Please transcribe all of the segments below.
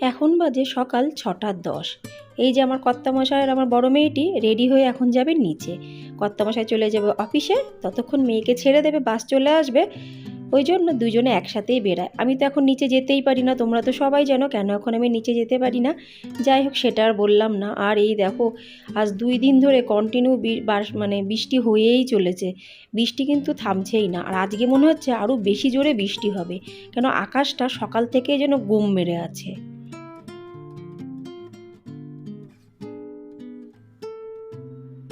এখন বাজে সকাল ছটা দশ। এই যে আমার কর্তামশাই আর আমার বড় মেয়েটি রেডি হয়ে এখন যাবে নিচে। কর্তামশাই চলে যাবে অফিসে, ততক্ষণ মেয়েকে ছেড়ে দেবে, বাস চলে আসবে। ওই জন্য দুজনে একসাথেই বেরায় আমি তো এখন নিচে যেতেই পারি না, তোমরা তো সবাই জানো কেন এখন আমি নিচে যেতে পারি না। যাই হোক, সেটা আর বললাম না। আর এই দেখো, আজ দুই দিন ধরে কন্টিনিউ মানে বৃষ্টি হয়েই চলেছে। বৃষ্টি কিন্তু থামছেই না। আর আজকে মনে হচ্ছে আরও বেশি জোরে বৃষ্টি হবে। কেন আকাশটা সকাল থেকে যেন গুম মেরে আছে।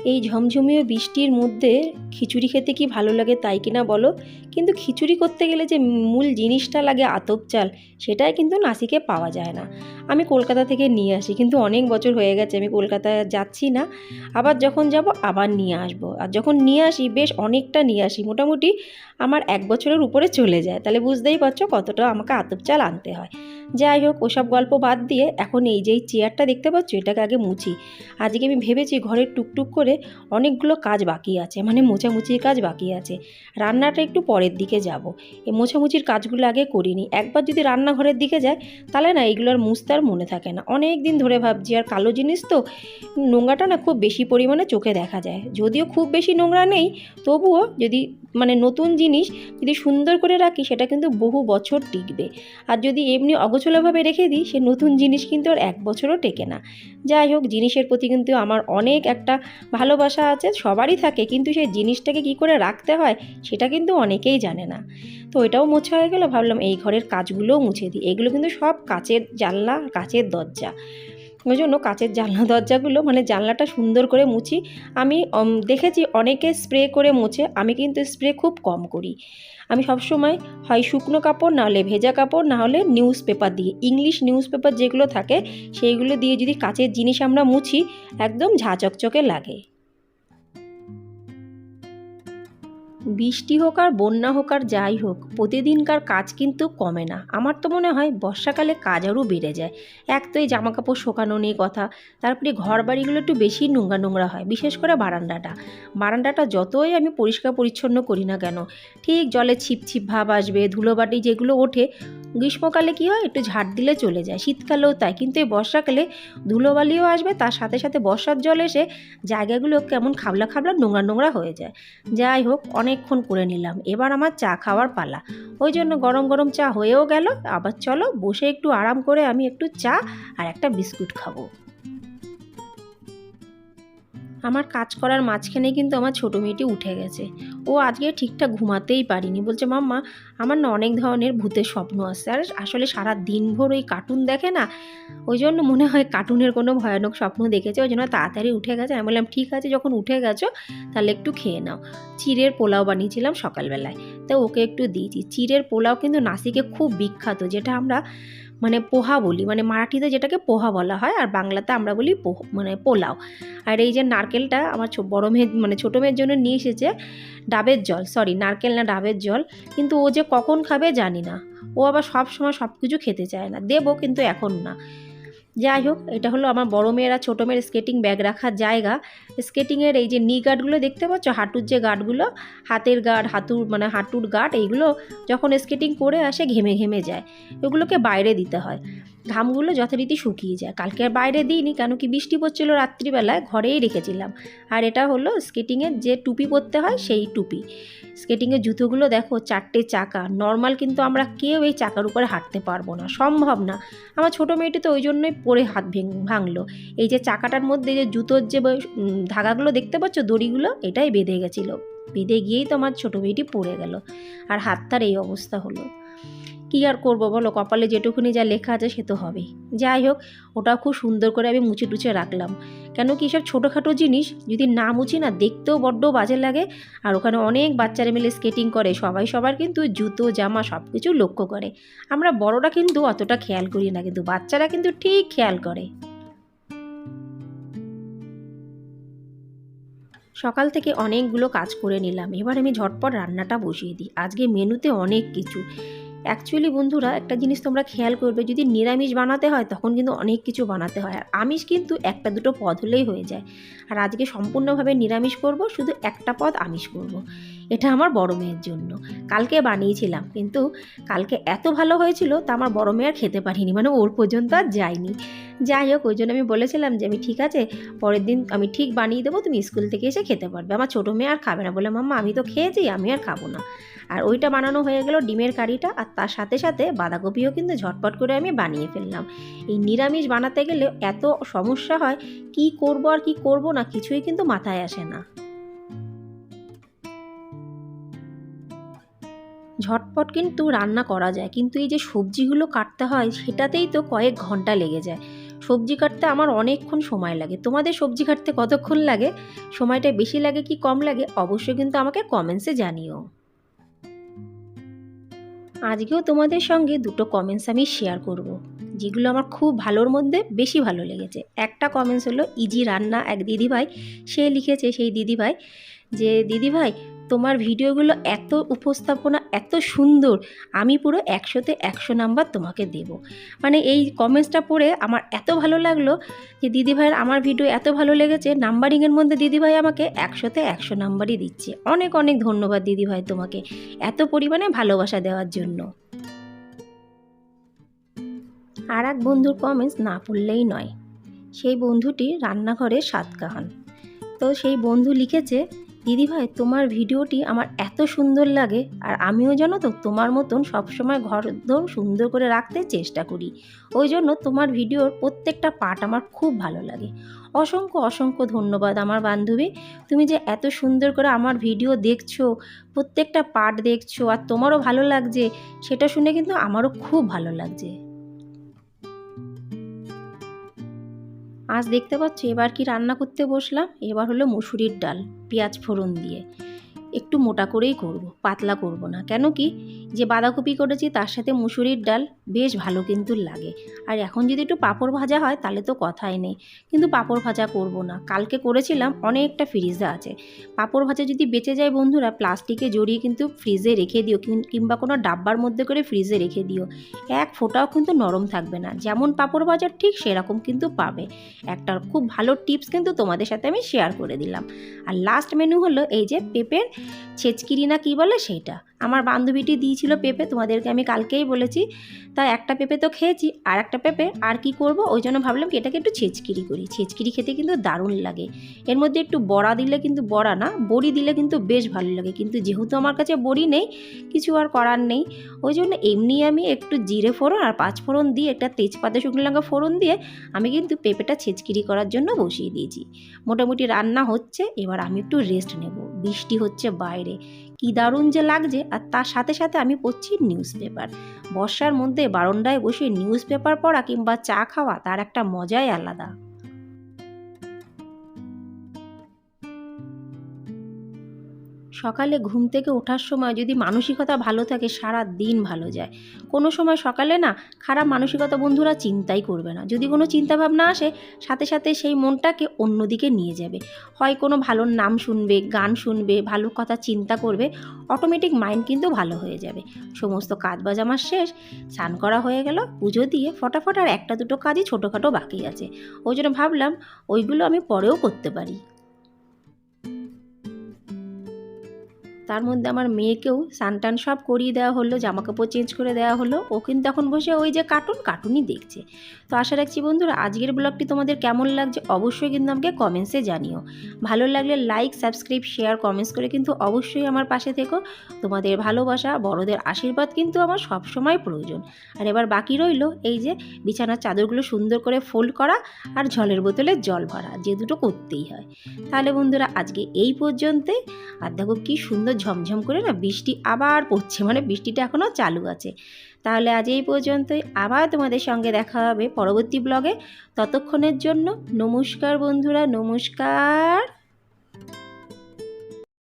এই ঝমঝমিয়ে বৃষ্টির মধ্যে খিচুড়ি খেতে কি ভালো লাগে তাই কিনা বলো? কিন্তু খিচুড়ি করতে গেলে যে মূল জিনিসটা লাগে আতপ চাল, সেটাই কিন্তু নাসিকে পাওয়া যায় না। আমি কলকাতা থেকে নিয়ে আসি, কিন্তু অনেক বছর হয়ে গেছে, আমি কলকাতায় যাচ্ছি না। আবার যখন যাব, আবার নিয়ে আসব। আর যখন নিয়ে আসি, বেশ অনেকটা নিয়ে আসি, মোটামুটি আমার এক বছরের উপরে চলে যায়। তাহলে বুঝতেই পারছ কতটা আমাকে আতপ চাল আনতে হয়। যাই হোক, ওসব গল্প বাদ দিয়ে এখন এই যে চেয়ারটা দেখতে পাচ্ছ, এটাকে আগে মুছি। আজকে আমি ভেবেছি ঘরের টুকটুক করে অনেকগুলো কাজ বাকি আছে মানে মোছামুছির কাজ বাকি আছে। রান্নাটা একটু পরের দিকে যাব। এই মোছামুছির কাজগুলো আগে করিনি। একবার যদি রান্নাঘরের দিকে যায় তাহলে না এগুলো আর মুছতে আর মনে থাকে না। অনেক দিন ধরে ভাবছি, আর কালো জিনিস তো নোংরাটা না খুব বেশি পরিমাণে চোখে দেখা যায়। যদিও খুব বেশি নোংরা নেই, তবুও যদি মানে নতুন জিনিস যদি সুন্দর করে রাখি, সেটা কিন্তু বহু বছর টিকবে। আর যদি এমনি অগোছলাভাবে রেখে দিই, সে নতুন জিনিস কিন্তু আর এক বছরও টেকে না। যাই হোক, জিনিসের প্রতি কিন্তু আমার অনেক একটা ভালোবাসা আছে, সবারই থাকে। কিন্তু সেই জিনিসটাকে কি করে রাখতে হয়, সেটা কিন্তু অনেকেই জানে না। তো এটাও মোছা হয়ে গেল, ভাবলাম এই ঘরের কাজগুলোও মুছে দিই। এগুলো কিন্তু সব কাচের জানলা, কাচের দরজা। ওই জন্য কাচের জানলা, দরজাগুলো মানে জানলাটা সুন্দর করে মুছি। আমি দেখেছি অনেকে স্প্রে করে মুছে, আমি কিন্তু স্প্রে খুব কম করি। আমি সবসময় হয় শুকনো কাপড় নাহলে ভেজা কাপড় নাহলে নিউজ পেপার দিয়ে, ইংলিশ নিউজ পেপার যেগুলো থাকে, সেইগুলো দিয়ে যদি কাচের জিনিস আমরা মুছি, একদম ঝাঁচকচকে লাগে। বৃষ্টি হোক আর বন্যা হোক আর যাই হোক, প্রতিদিনকার কাজ কিন্তু কমে না। আমার তো মনে হয় বর্ষাকালে কাজ আরও বেড়ে যায়। এক তো এই জামা কাপড় শোকানো নিয়ে কথা, তারপরে ঘর বাড়িগুলো একটু বেশি নোংরা নোংরা হয়, বিশেষ করে বারান্দাটা। বারান্দাটা যতই আমি পরিষ্কার পরিচ্ছন্ন করি না কেন, ঠিক জলে ছিপ ছিপ ভাব আসবে, ধুলোবাটি যেগুলো ওঠে, গ্রীষ্মকালে কী হয়, একটু ঝাড় দিলে চলে যায়, শীতকালেও তাই। কিন্তু এই বর্ষাকালে ধুলোবালিও আসবে, তার সাথে সাথে বর্ষার জল এসে জায়গাগুলো কেমন খাবলা খাবলা নোংরা নোংরা হয়ে যায়। যাই হোক অনেকক্ষণ করে নিলাম। এবার আমার চা খাওয়ার পালা। ওই জন্য গরম গরম চা হয়েও গেল। আবার চলো বসে একটু আরাম করে আমি একটু চা আর একটা বিস্কুট খাব। আমার কাজ করার মাঝখানে কিন্তু আমার ছোটো মেয়েটি উঠে গেছে। ও আজকে ঠিকঠাক ঘুমাতেই পারিনি। বলছে, মাম্মা, আমার না অনেক ধরনের ভূতের স্বপ্ন আসছে আর আসলে সারা দিনভর ওই কার্টুন দেখে না? ওই জন্য মনে হয় কার্টুনের কোনো ভয়ানক স্বপ্ন দেখেছে। ওই জন্য তাড়াতাড়ি উঠে গেছে। আমি বললাম, ঠিক আছে, যখন উঠে গেছো, তাহলে একটু খেয়ে নাও। চিড়ের পোলাও বানিয়েছিলাম সকালবেলায়। তো ওকে একটু দিয়েছি। চিড়ের পোলাও কিন্তু নাসিকে খুব বিখ্যাত, যেটা আমরা মানে পোহা বলি মানে মারাঠিতে যেটাকে পোহা বলা হয় আর বাংলাতে আমরা বলি মানে পোলাও। আর এই যে নারকেলটা আমার বড়ো মেয়ের মানে ছোটো মেয়ের জন্য নিয়ে এসেছে ডাবের জল সরি নারকেল না ডাবের জল, কিন্তু ও যে কখন খাবে জানি না। ও আবার সব সময় সব কিছু খেতে চায় না, দেবো কিন্তু এখন না। যাই হোক, এটা হলো আমার বড় মেয়েরা ছোটো মেয়ের স্কেটিং ব্যাগ রাখার জায়গা। স্কেটিংয়ের এই যে নি গার্ডগুলো দেখতে পাচ্ছ? হাঁটুর যে গার্ডগুলো হাতের গার্ড হাতুর মানে হাঁটুর গার্ড এইগুলো যখন স্কেটিং করে আসে, ঘেমে ঘেমে যায়। এগুলোকে বাইরে দিতে হয়। ঘামগুলো যথারীতি শুকিয়ে যায়। কালকে আর বাইরে দিইনি, কেন কি বৃষ্টি পড়ছিল রাত্রিবেলায়, ঘরেই রেখেছিলাম। আর এটা হলো স্কেটিংয়ের যে টুপি পরতে হয়, সেই টুপি। স্কেটিংয়ের জুতোগুলো দেখো, চারটে চাকা। নর্মাল কিন্তু আমরা কেউ এই চাকার উপরে হাঁটতে পারব না, সম্ভব না। আমার ছোটো মেয়েটি তো ওই জন্যই পরে হাত ভেঙ, ভাঙলো। এই যে চাকাটার মধ্যে যে জুতোর যে ধাগাগুলো দেখতে পাচ্ছ, দড়িগুলো, এটাই বেঁধে গেছিল। বেঁধে গিয়েই তো আমার ছোটো মেয়েটি পড়ে গেল। আর হাতটার এই অবস্থা হলো। কী আর করব বলো? কপালে যেটুকুনি যা লেখা আছে সে তো হবে যাই হোক, ওটা খুব সুন্দর করে আমি মুছে টুছে রাখলাম। কেন কি সব ছোটোখাটো জিনিস যদি না মুছি না, দেখতেও বড্ড বাজে লাগে। আর ওখানে অনেক বাচ্চারা মিলে স্কেটিং করে, সবাই সবার কিন্তু জুতো, জামা সব কিছু লক্ষ্য করে। আমরা বড়রা কিন্তু অতটা খেয়াল করি না, কিন্তু বাচ্চারা কিন্তু ঠিক খেয়াল করে। সকাল থেকে অনেকগুলো কাজ করে নিলাম। এবার আমি ঝটপট রান্নাটা বসিয়ে দিই। আজকে মেনুতে অনেক কিছু। অ্যাকচুয়ালি বন্ধুরা, একটা জিনিস তোমরা খেয়াল করবে, যদি নিরামিষ বানাতে হয়, তখন কিন্তু অনেক কিছু বানাতে হয়। আর আমিষ কিন্তু একটা দুটো পদ হলেই হয়ে যায়। আর আজকে সম্পূর্ণভাবে নিরামিষ করব, শুধু একটা পদ আমিষ করব। এটা আমার বড় মেয়ের জন্য। কালকে বানিয়েছিলাম, কিন্তু কালকে এত ভালো হয়েছিল, তা আমার বড় মেয়ে আর খেতে পারিনি। মানে ওর পর্যন্ত আর যায়নি। যাই হোক ওই জন্য আমি বলেছিলাম যে আমি, ঠিক আছে, পরের দিন আমি ঠিক বানিয়ে দেবো, তুমি স্কুল থেকে এসে খেতে পারবে। আমার ছোটো মেয়ে আর খাবে না। বলে মাম্মা, আমি তো খেয়েছি, আমি আর খাব না। আর ওইটা বানানো হয়ে গেল ডিমের কারিটা, আর তার সাথে সাথে বাঁধাকপিও কিন্তু ঝটপট করে আমি বানিয়ে ফেললাম। এই নিরামিষ বানাতে গেলে এত সমস্যা হয়, কি করব আর কি করব না, কিছুই কিন্তু মাথায় আসে না। ঝটপট কিন্তু রান্না করা যায়, কিন্তু এই যে সবজিগুলো কাটতে হয়, সেটাতেই তো কয়েক ঘণ্টা লেগে যায়। সবজি কাটতে আমার অনেকক্ষণ সময় লাগে। তোমাদের সবজি কাটতে কতক্ষণ লাগে? সময়টা বেশি লাগে কি কম লাগে? অবশ্যই কিন্তু আমাকে কমেন্টসে জানিও। আজকেও তোমাদের সঙ্গে দুটো কমেন্টস আমি শেয়ার করব। যেগুলো আমার খুব ভালোর মধ্যে বেশি ভালো লেগেছে। একটা কমেন্টস হলো, ইজি রান্না এক দিদিভাই। সে লিখেছে সেই দিদিভাই যে, দিদিভাই তোমার ভিডিওগুলো এত উপস্থাপনা, এত সুন্দর, আমি পুরো একশোতে একশো নাম্বার তোমাকে দেব। মানে এই কমেন্টসটা পড়ে আমার এত ভালো লাগল যে দিদিভাইয়ের আমার ভিডিও এত ভালো লেগেছে নাম্বারিংয়ের মধ্যে দিদিভাই আমাকে একশোতে একশো নাম্বারই দিচ্ছে। অনেক অনেক ধন্যবাদ দিদিভাই তোমাকে এত পরিমাণে ভালোবাসা দেওয়ার জন্য। আর এক বন্ধুর কমেন্টস না পড়লেই নয়। সেই বন্ধুটি রান্নাঘরে সাতকাহান তো সেই বন্ধু লিখেছে দিদিভাই, তোমার ভিডিওটি আমার এত সুন্দর লাগে আর আমিও জানো তো তোমার মতন সবসময় ঘর দর সুন্দর করে রাখতে চেষ্টা করি। ওই জন্য তোমার ভিডিওর প্রত্যেকটা পার্ট আমার খুব ভালো লাগে। অসংখ্য অসংখ্য ধন্যবাদ আমার বান্ধবী। তুমি যে এত সুন্দর করে আমার ভিডিও দেখছ, প্রত্যেকটা পার্ট দেখছ আর তোমারও ভালো লাগছে, সেটা শুনে কিন্তু আমারও খুব ভালো লাগছে। আজ দেখতে পাচ্ছ এবার কি রান্না করতে বসলাম? এবার হলো মুসুরির ডাল, পেঁয়াজ ফোড়ন দিয়ে। একটু মোটা করেই করব, পাতলা করব না। কেন কি? যে বাঁধাকপি করেছি তার সাথে মুসুরির ডাল বেশ ভালো কিন্তু লাগে। আর এখন যদি একটু পাঁপড় ভাজা হয় তাহলে তো কথাই নেই। কিন্তু পাঁপড় ভাজা করব না। কালকে করেছিলাম, অনেকটা ফ্রিজে আছে। পাঁপড় ভাজা যদি বেঁচে যায় বন্ধুরা প্লাস্টিকে জড়িয়ে কিন্তু ফ্রিজে রেখে দিও কিংবা কোনো ডাব্বার মধ্যে করে ফ্রিজে রেখে দিও। এক ফোঁটাও কিন্তু নরম থাকবে না। যেমন পাঁপড় ভাজার ঠিক সেরকম কিন্তু পাবে। একটা খুব ভালো টিপস কিন্তু তোমাদের সাথে আমি শেয়ার করে দিলাম। আর লাস্ট মেনু হলো এই যে পেঁপের ছেচকিরি না কী বলে সেইটা? আমার বান্ধবীটি দিয়েছিল পেঁপে, তোমাদেরকে আমি কালকেই বলেছি। তাই একটা পেঁপে তো খেয়েছি, আর একটা পেঁপে, আর কি করব? ওই জন্য ভাবলাম কি এটাকে একটু ছেচকিরি করি। ছেচকিরি খেতে কিন্তু দারুণ লাগে। এর মধ্যে একটু বড়া দিলে কিন্তু বড়া না, বড়ি দিলে কিন্তু বেশ ভালো লাগে। কিন্তু যেহেতু আমার কাছে বড়ি নেই, কিছু আর করার নেই। ওই জন্য এমনি আমি একটু জিরে ফোড়ন আর পাঁচ ফোড়ন দিয়ে, একটা তেজপাতা, শুকনো লঙ্কা ফোড়ন দিয়ে, আমি কিন্তু পেঁপেটা ছেচকিরি করার জন্য বসিয়ে দিয়েছি। মোটামুটি রান্না হচ্ছে, এবার আমি একটু রেস্ট নেব। বৃষ্টি হচ্ছে বাইরে। কি দারুণ যে লাগছে, আর তার সাথে সাথে আমি পড়ছি নিউজ পেপার বর্ষার মধ্যে বারান্দায় বসে নিউজ পেপার পড়া কিংবা চা খাওয়া, তার একটা মজাই আলাদা। সকালে ঘুম থেকে ওঠার সময় যদি মানসিকতা ভালো থাকে, সারা দিন ভালো যায়। কোনো সময় সকালে না, খারাপ মানসিকতা বন্ধুরা চিন্তাই করবে না। যদি কোনো চিন্তাভাবনা আসে, সাথে সাথে সেই মনটাকে অন্যদিকে নিয়ে যাবে। হয় কোনো ভালো নাম শুনবে, গান শুনবে, ভালো কথা চিন্তা করবে অটোমেটিক মাইন্ড কিন্তু ভালো হয়ে যাবে। সমস্ত কাজ বাজ আমার শেষ, স্নান করা হয়ে গেল, পুজো দিয়ে ফটাফট আর একটা দুটো কাজই ছোটোখাটো বাকি আছে। ওই জন্য ভাবলাম, ওইগুলো আমি পরেও করতে পারি। তার মধ্যে আমার মেয়েকেও সানটান সব করিয়ে দেওয়া হলো জামা কাপড় চেঞ্জ করে দেওয়া হলো। ও কিন্তু এখন বসে ওই যে কার্টুন কার্টুনই দেখছে। তো আশা রাখছি বন্ধুরা, আজকের ব্লগটি তোমাদের কেমন লাগছে অবশ্যই কিন্তু আমাকে কমেন্টসে জানিও। ভালো লাগলে লাইক সাবস্ক্রাইব শেয়ার কমেন্টস করে কিন্তু অবশ্যই আমার পাশে থেকো। তোমাদের ভালোবাসা, বড়দের আশীর্বাদ কিন্তু আমার সব সময় প্রয়োজন। আর এবার বাকি রইল এই যে বিছানার চাদরগুলো সুন্দর করে ফোল্ড করা আর জলের বোতলে জল ভরা, যে দুটো করতেই হয়। তাহলে বন্ধুরা, আজকে এই পর্যন্তই। আর দেখো কী সুন্দর ঝমঝম করে না বৃষ্টি আবার পড়ছে মানে বৃষ্টিটা এখনও চালু আছে। তাহলে আজ এই পর্যন্তই, আবার তোমাদের সঙ্গে দেখা হবে পরবর্তী ব্লগে ততক্ষণের জন্য নমস্কার বন্ধুরা, নমস্কার।